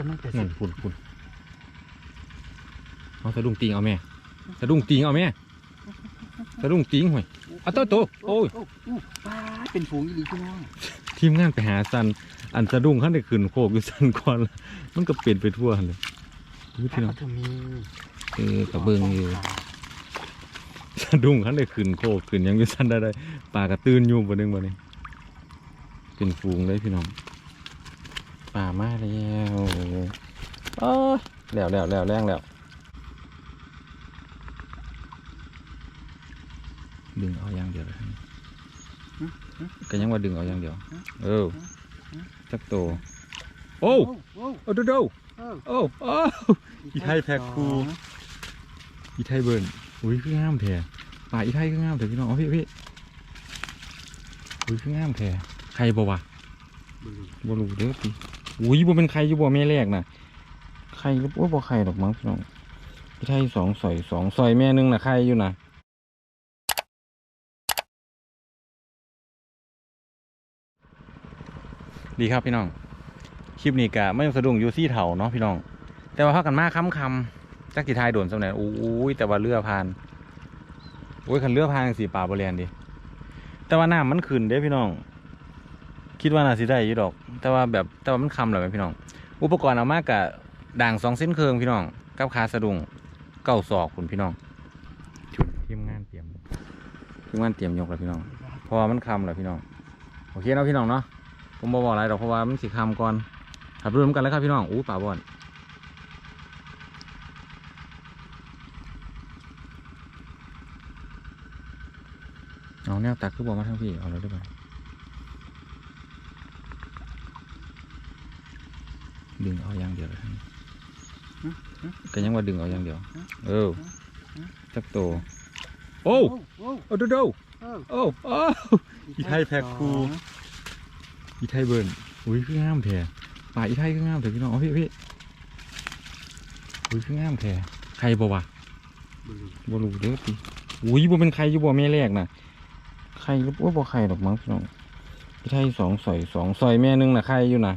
แต่มันเป็นนั่นพุ่นพุ่นเอาสะดุ้งติงเอาแม่สะดุ้งติงเอาแม่สะดุ้งติงห่วยเอาโตโตโอ้ยอู้ป้าดเป็นฝูงอีหลีพี่น้องทีมงานไปหาสันอันสะดุ้งขั้นได้ขึ้นโคกอยู่สันก่อนละมันก็เปลี่ยนไปทั่วเลยอุ๊ยพี่น้องเขาจะมีเออกระเบิงอยู่สะดุ้งขั้นได้ขึ้นโคกขึ้นหยังอยู่สันได้ได้ปลากระตื้นอยู่บนนึงบนนี้เป็นฟูงเลยพี่น้อง ปลามาแล้วโอ้ยแล้วแล้วแล้วแรงแล้วดึงเอาอย่างเดียวเลยก็ยังว่าดึงเอาอย่างเดียว เออจักโต โอ้โอ้โอ้ดูดูโอ้โอ้โอ้อีไทยแพ็คคูอีไทยเบิร์นอุ้ยคืองามแท้ป่าอีไทยคืองามแท้พี่น้องเอาพี่พี่อุ้ยคืองามแท้ใครบ่วะบ่รู้เด้อพี่ อุ้ยบ่เป็นใครอยู่บ่แม่แรกนะใครหรือโอ้บ่ใครดอกมั้งพี่น้องอีไทยสองสอยสองสอยแม่หนึงนะใครอยู่นะดีครับพี่น้องคลิปนี้กะไม่ต้องสะดุ้งอยูซี่เถาเนาะพี่น้อง แต่ว่าพักกันมากค้ำคำจักสีทายโดนสำเนียงอู้ยแต่ว่าเรือพานโอ้ยคันเรือพานสีป่าบริเวณดิแต่ว่าน้ำมันขึ้นเด้พี่น้อง คิดว่าน่าสิได้อยู่ดอก แต่ว่าแบบแต่ว่ามันคำเลยพี่น้อง อุปกรณ์เอามากกะด่างสองเส้นเคืองพี่น้องกับขาสะดุ้งเก้าศอกคุณพี่น้องชุดทีมงานเตรียมทีมงานเตรียมยกแล้วพี่น้องเพราะว่ามันคำแล้วพี่น้องโอเคเนาะพี่น้องเนาะผมบบอกอะไรดอกเพราะว่ามันสีคำก่อนขับรวมกันแล้วครับพี่น้องอู้ป่าบอนเอาแนวตักคือบอกมาทั้งพี่เอาเลยได้ไหม ดึงเอาอย่างเดียวเลยทั้งนี้ก็ยังว่าดึงเอาอย่างเดียว เออจักโต โอ้โอ้โอ้ดูดูโอ้โอ้โอ้อีไทยแพ็คคูอีไทยเบิร์นอุ้ยคืองามแท้ป่าอีไทยคืองามแท้พี่น้องเอาพี่พี่อุ้ยคืองามแท้ใครบ่วะบ่รู้เด้อติอุ้ยบ่เป็นใครอยู่บ่แม่แรกน่ะใครหรือว่าบ่ใครดอกมั้งพี่น้องอีไทยสองสอยสองสอยแม่หนึงน่ะใครอยู่น่ะ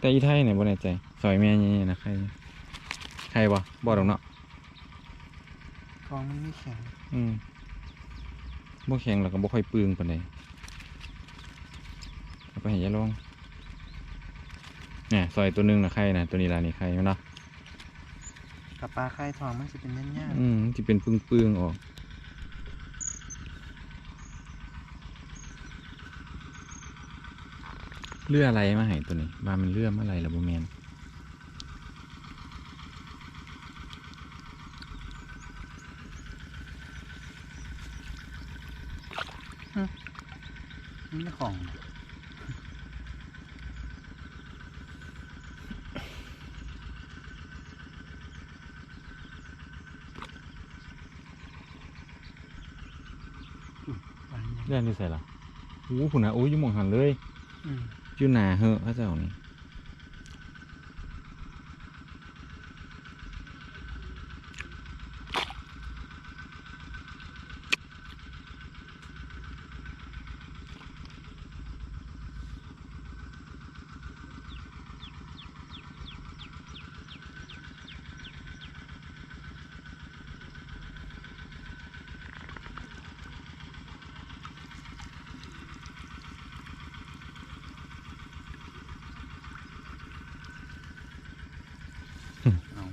แต่อีไทยเนี่ยบ่แน่ใจสอยแม่นี่น่ะใครใครบ่บ่ดอกเนาะทองมันไม่แข็งอืมบ่แข็งแล้วก็บ่ค่อยปึงปานใดเอาไปให้ยายลองเนี่ยซอยตัวหนึงน่ะใครน่ะตัวนี้ล่ะนี่ใครเนาะกับปลาไข่ทองมันจะเป็นแน่นอืมมันสิเป็นปึงๆออก เรืออะไรมาให้ตัวนี้ว่ามันเรือมาอะไรล่ะบ่แม่นๆมันไม่ของอืมวางยังเรือนี่ใส่ล่ะอู้พุ่นน่ะอู้อยู่หม่องหันเลย อืม อยู่หนาเฮอะพระเจ้านี่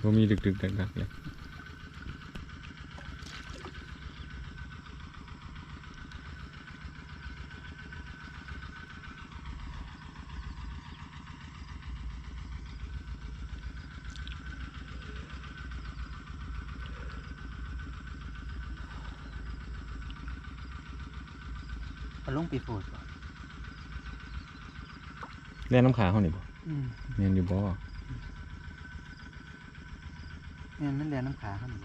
บ่มีดึกๆดักๆเลยเอาลงปีโพดก่อนแล่นน้ำขาเขานี่บ่อืมแม่นอยู่บ่ เนี่ยมันเรียนน้ำขาเขาหนึ่ง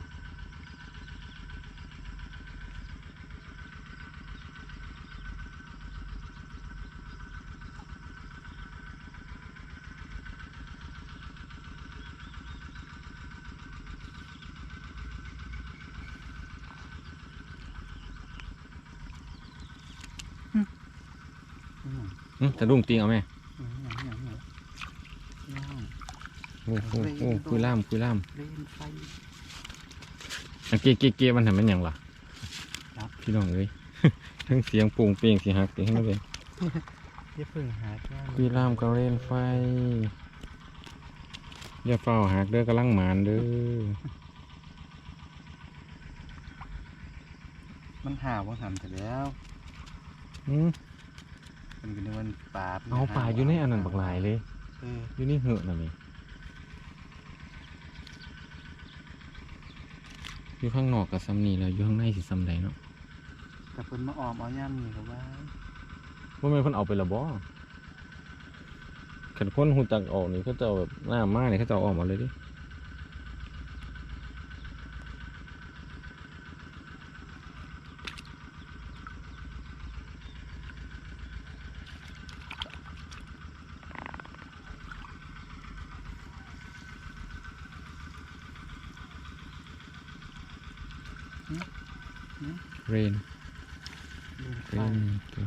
อืมอื้อสะดุ้งติงเอาแม่อืมอย่างอย่างอย่างอย่าง โอ้โหคุยล่ามคุยล่ามเล่นไฟอันเกะเกะเกมันทำเป็นหยังล่ะครับพี่น้องเอ้ยทั้งเสียงปุ่งเปียงเสียงหักเสียงนั่นเลยอย่พิ่งหาคุยล่ามก็เล่นไฟอย่าเฝ้าหักเด้อกำลังหมานเด้อมันหาว่าหันแต่แล้วอืมมันก็นึกว่าปลาเอาป่าอยู่ในอันนั้นบักหลายเลยอยู่นี่เหอะน่ะนี่ อยู่ข้างนอกกับซ้ำนี่แล้วอยู่ข้างในสิซ้ำใดเนาะแต่เพิ่นมาออมเอาย่ามนี่ก็ว่าว่าแม่นเพิ่นเอาไปและบ่ขันคนหูจักออกนี่เขาจะเอาแบบหน้ามาเนี่ยเขาจะเอาออกมาเลยดิ เรนเล่นไฟเรนตัว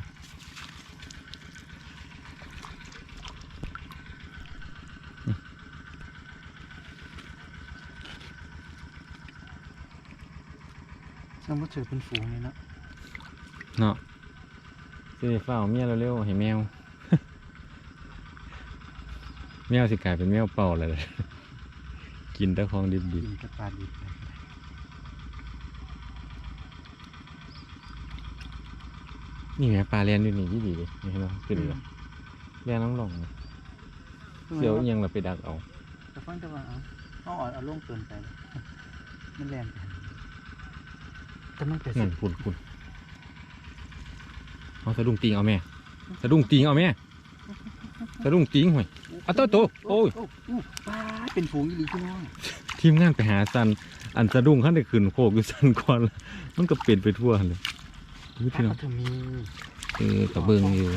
น้ำมันเจอเป็นฝูงเลยเนาะเนาะสิได้เฝ้าเมียเร็วๆให้แมว แมวสิกลายเป็นแมวเป่าเลย กินแต่ของดิบกินแต่ปลาดิบเลย ๆ นี่แหมปลาเลียนอยู่นี่ยี่ดีเลยนี่เห็นไหมขึ้นเลยเลียนน้ำหลงเลยเดี๋ยวอิหยังเราไปดักเอาแต่ฟังแต่ว่าเอาเอาอ่อนเอาลงเกินไป มันแรงไปแต่มันเป็นนั่นฝุ่นฝุ่นเอาสะดุ้งติงเอาแม่สะดุ้งติงเอาแม่สะดุ้งติงห่วยเอาโต๊ะโต๊ะโอ้ยโอ้ปลาเป็นฝูงอยู่ดีพี่น้องทีมงานไปหาสันอันสะดุ้งขั้นได้ขึ้นโคกอยู่สันก่อนแล้วมันก็เปลี่ยนไปทั่วเลยอุ๊ยป พี่น้องถึงมีเออกระเบื้องอยู่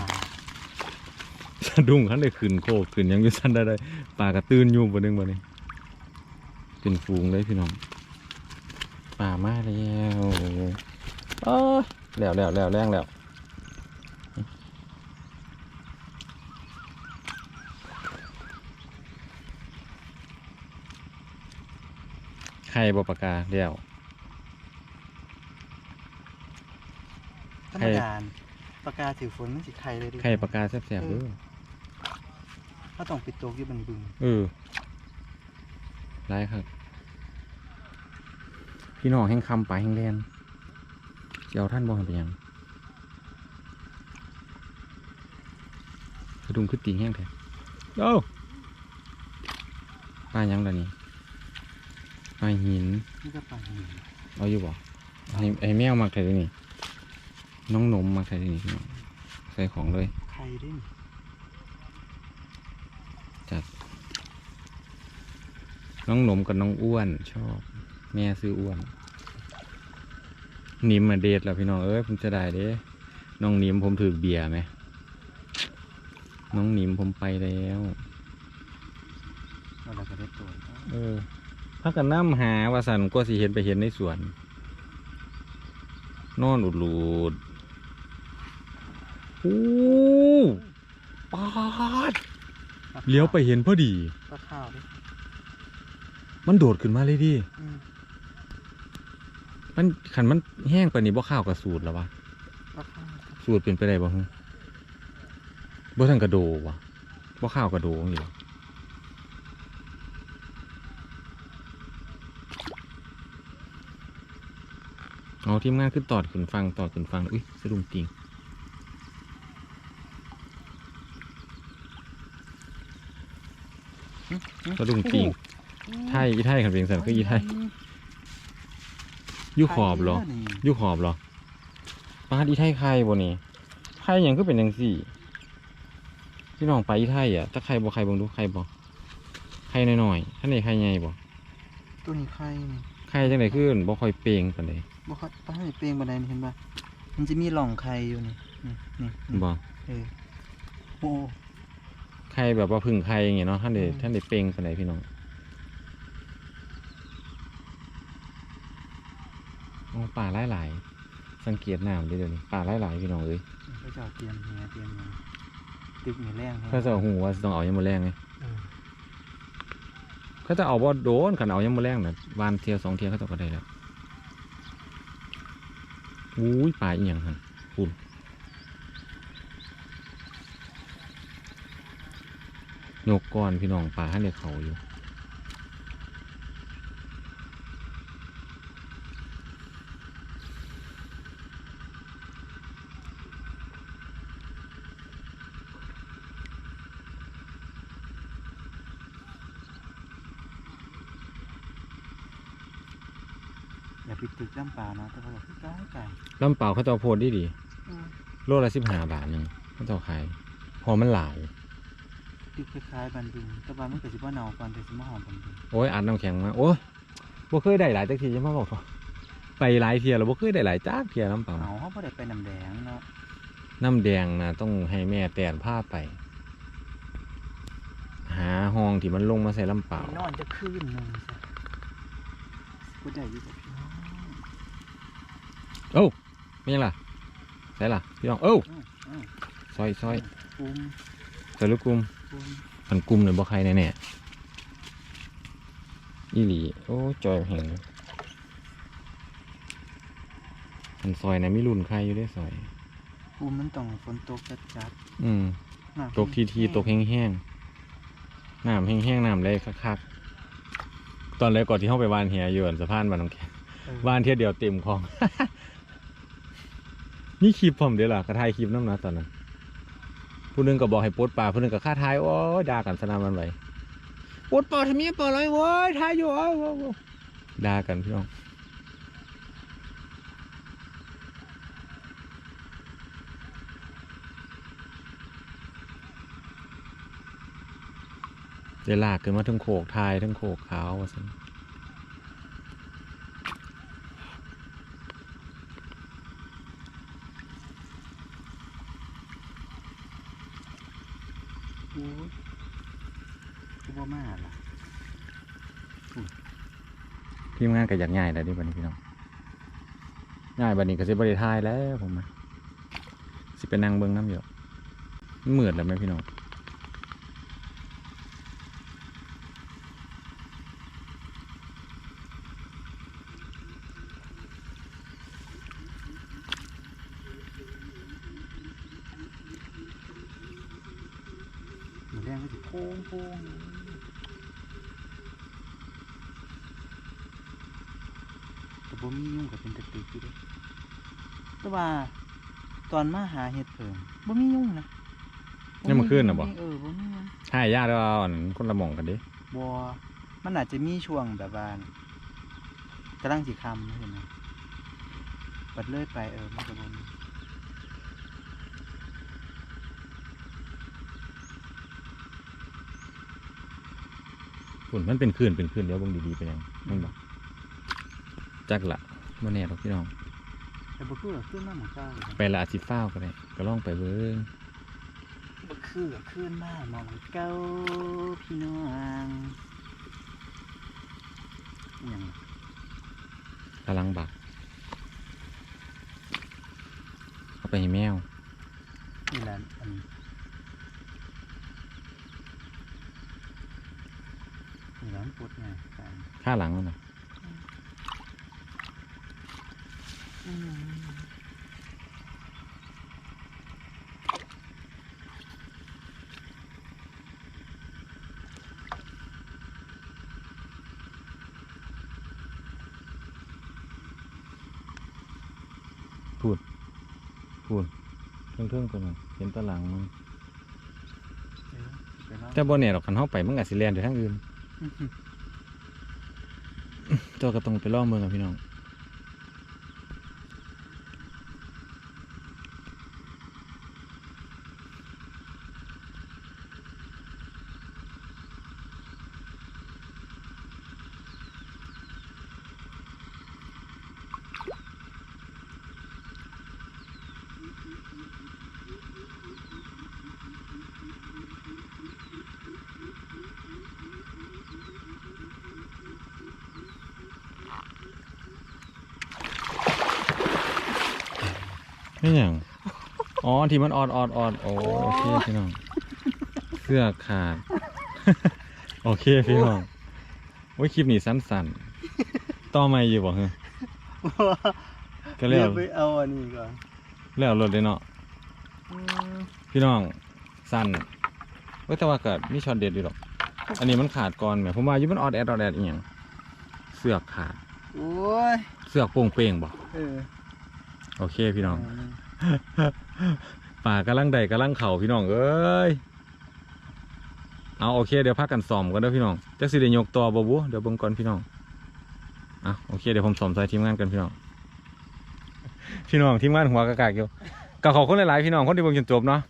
สะดุ้งขันได้ขึ้นโคกขึ้นยังอยู่สั้นได้ได้ปลากระตื้นอยู่บนนึงบนนี้เป็นฝูงเลยพี่น้องป่ามาแล้วเอ้แล้วแล้วแล้วแรงแล้วไข่บ่ปากกาเดียว รรมดาปลากาถือฝนมันสิไข่เลยดิไข่ปากกาแซ่บๆเด้วยถ้าต้องปิดโตกอยู่บนบึงเออไรครับ พี่น้องแห่งคำไปแห่งแลนเดี๋ยวท่านบอกให้ไปหยังสะดุ้งขึ้นตีแห้งแท้โอ้ปลาหยังล่ะนี่ปลาหินนี่ก็ปลาหินเอาอยู่บ่ไอ้ไอ้แมวมักใส่ที่นี่ น้องหนมมักใส่ที่นี่พี่น้องใส่ของเลย ไข่เด้นน้องหนมกับน้องอ้วนชอบ แม่ซื้ออ้วน นิมมาเดทแล้วพี่น้องเอ้ยผมจะได้เด้ น้องนิมผมถือเบียร์ไหม น้องนิมผมไปแล้ว เราก็ได้ตัวเออพักกันน้ำหาว่าสันก็สิเห็นไปเห็นในสวน นอนอุดรูด โอ้ปาดเลี้ยวไปเห็นพอดี ปลาข้าวดิมันโดดขึ้นมาเลยดิ อืมมันขันมันแห้งไปานนี่บ่ข้าวกับสูตรแล้ววะ ปลาข้าวสูตรเป็นไปได้บ่ฮึบ่ทันกระโดวะบ่ข้าวกระโดอยู่เอาทีมงานขึ้นตอดขึ้นฟังตอดขึ้นฟังอุ้ยสะดุ้งจริง สะดุ้งจริงไทยอีไทยขันเป็นสันคืออีไทยอยู่ขอบเหรอไข่นี่อยู่ขอบเหรอปลาอีไทยไข่บ่นี่ไข่หยังก็เป็นจังสี่พี่น้องไปอีไทยอะถ้าไข่บ่ไข่เบิ่งดูไข่บ่ไข่น้อยๆถ้าในไข่ใหญ่บ่ตัวนี้ไข่นี่ไข่จังไดคือบ่ค่อยเปล่งปานใดบ่ค่อยปลาให้เปลียงบันไดนี่เห็นปะมันจะมีหล่องไข่อยู่นี่นี่นี่นี่บ่เออโอ้ไข่แบบว่าพึ่งไข่อย่างเงี้ยเนาะท่านได้อืมท่านได้เปล่งปานใดพี่น้องโอ้ปลาหลายๆสังเกตน้ำเด้อเดี๋ยวนี้ปลาหลายๆพี่น้องเอ้ยเขาจะเอาเตรียมเฮียเตรียมหยังตึกนี่แรงแฮะเขาจะหูว่าสิต้องเอายังบ่แรงไงเออเขาจะเอาบ่โดนขันเอายังมาแรงน่ะวานเทียวสองเทียวเขาเจะก็ได้แล้วอุ้ยปลาอีหยังหันคุณ ยกก้อนพี่น้องปลาให้เด็กเขาอยู่อย่าไปตึกจ้ำปลานะแต่ว่าแบบใกล้ไก่ลำเปล่าเขาจะเอาโพดดีดีโลละสิบห้าบาทหนึ่งเขาจะเอาขายพอมันหลาย ตึกคล้ายๆบันดุงแต่ว่ามันก็สิบ่เนาก่อนแต่สิมาหอมบันดุงโอ้ยอัดน้ำแข็งมาโอ้ยบ่เคยได้หลายจักทีจะมาบอกเถอะไปหลายเทียแล้วบ่เคยได้หลายจักเทียน้ำเปล่าเอาเขาบ่ได้ไปน้ำแดงเนาะน้ำแดงนะต้องให้แม่แตนผ้าไป หาห้องที่มันลงมาใส่ลำเปล่า ไปนอนจะคืนหนึงซะบ่ได้อยู่กับพี่น้องโอ้ไม่ยังล่ะใส่ล่ะพี่น้องเอ้าอืมอืมซอยซอยปุ้ม ใส่ลูกกลุ่มปุ้ มมันกลุ่มเลยบ่ใครแน่ๆอีหลี โอ้จอยแห่งมันซอยนะมีรุ่นใครอยู่ด้วยซอยปุ้มมันต้องฝนตกจัดอืมๆน้ำตกทีทีๆตกแห้งๆน้ำแห้งๆน้ำเลยคักๆตอนแรกก่อนที่เข้าไปวานเหียอยู่อันสะพานบ้านน้องแกเออวานเที่ยวเดียวเต็มคลอง นี่คลิปผมเดี๋ยวล่ะกระทายคลิปน้ำนะตอนนั้น ผู้หนึงก็บอกให้ปลดปลาผู้หนึงก็ฆ่าทายโอ้ยด่ากันสนามมันไปปลดปลาทำไมปลาอะไรโว้ยทายอยู่โอ้ยด่ากันพี่น้องเดี๋ยวลากขึ้นมาทั้งโขกทายทั้งโขกขาวว่าซั่น โอ้ย คือบ่มาล่ะทีมงานก็อยากง่ายแล้วดิบันนี้พี่น้องง่ายบันนี้ก็สิบริทายแล้วผมมาสิเป็นนางเบิงน้ำอยู่มันเหมือดแล้วไหมพี่น้องหมูแดงก็สิโค้งโค้งแต่ บ่มียุ่งกับเป็นตะตึกอยู่เด้แต่ว่าตอนมาหาเห็ดเพิ่งบ่มียุ่งนะนี่มันขึ้นนะบ่ เออบ่มียุ่งใช่ญาติเราอันคนละหม่องกันดิบ่มันอาจจะมีช่วงแบบว่ากำลังสิคำเห็นไหมปัดเลยไปเออมันก็บ่มีฝุ่นมันเป็นคลื่นเป็นคลื่นเดี๋ยวเบิ่งดีๆไปยังมันบอก จักละบ่แน่หรอกพี่น้องแต่บ่คือขึ้นมาเหมือนเก่าเลยไปละอาจสิฟ้าวก็ได้ก็ลองไปเบิ่งบ่คือขึ้นมาหมองเก่าพี่น้องอิหยังกำลังบักเอาไปให้แมวนี่แหละอันนี่ร้านปวดไงกันข้าหลังมันนะ พูดเทิงๆตัวนั้นเห็นตะหลังมันเออไปเนาะแต่บ่แน่หรอกคันเฮาไปมันก็สิแล่นไปทางอื่นเจ้าก็ต้องไปลองเมืองกับพี่น้อง ไม่อย่างอ๋อที่มันออดออดออดโอ้โอเคพี่น้องเสื้อขาด โอเคพี่น้องโอ้ยคลิปนี้สั้นๆต่อไม่อยู่บ่ฮะก็แล้เรียวไปเอาอันนี้ก่อนแล้วรถเลยเนาะอืมพี่น้องสั้นเว้ยแต่ว่าก็มีช็อตเด็ดอยู่หรอก อันนี้มันขาดก่อนแหมผมว่าอยู่มันออดแอดออดแอดอีหยังเสือกขาดโอ้ยเสือกโป่งเป้งบ่เออ โอเคพี่น้อง ป่ากำลังใดกำลังเข่าพี่น้องเอ้ยเอาโอเคเดี๋ยวพักกันซ่อมกันเด้อพี่น้องจักสิได้ยกต่อบ่บุเดี๋ยวเบิ่งก่อนพี่น้องอะโอเคเดี๋ยวผมซ่อมใส่ทีมงานกันพี่น้อง พี่น้องทีมงานหัวกะกากอยู่ก็ขอบคุณหลายๆพี่น้องคนที่เบิ่งจนจบเนาะ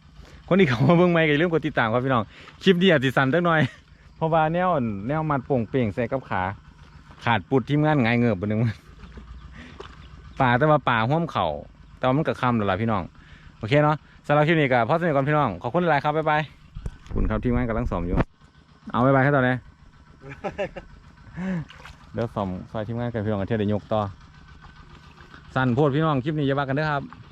คนที่เข้ามาเบิ่งใหม่ก็อย่าลืมกดติดตามครับพี่น้องคลิปนี้อาจสิสั้นจักหน่อยเพราะว่าแนวอั่นแนวมัดโป่งเป่งใส่กับขา ขาดปุดทีมงานไงายเงือบบ่หนึง ป่าแต่ว่าป่าห้วมเข่าแต่ว่ามันก็ค่ำแล้วล่ะพี่น้อง โอเคเนาะสำหรับคลิปนี้ก็พอสนิทกันพี่น้อง ขอบคุณหลายครับ บ๊ายบายขอบคุณครับที่งานกำลังสอมอยู่ เอาบ๊ายบายแค่ตอนนี้เดี๋ยวสอมซอยทีมงานกับพี่น้องกันเที่ยวเดี๋ยวยกต่อ สั่นโพดพี่น้องคลิปนี้อย่าบ้ากันเด้อครับ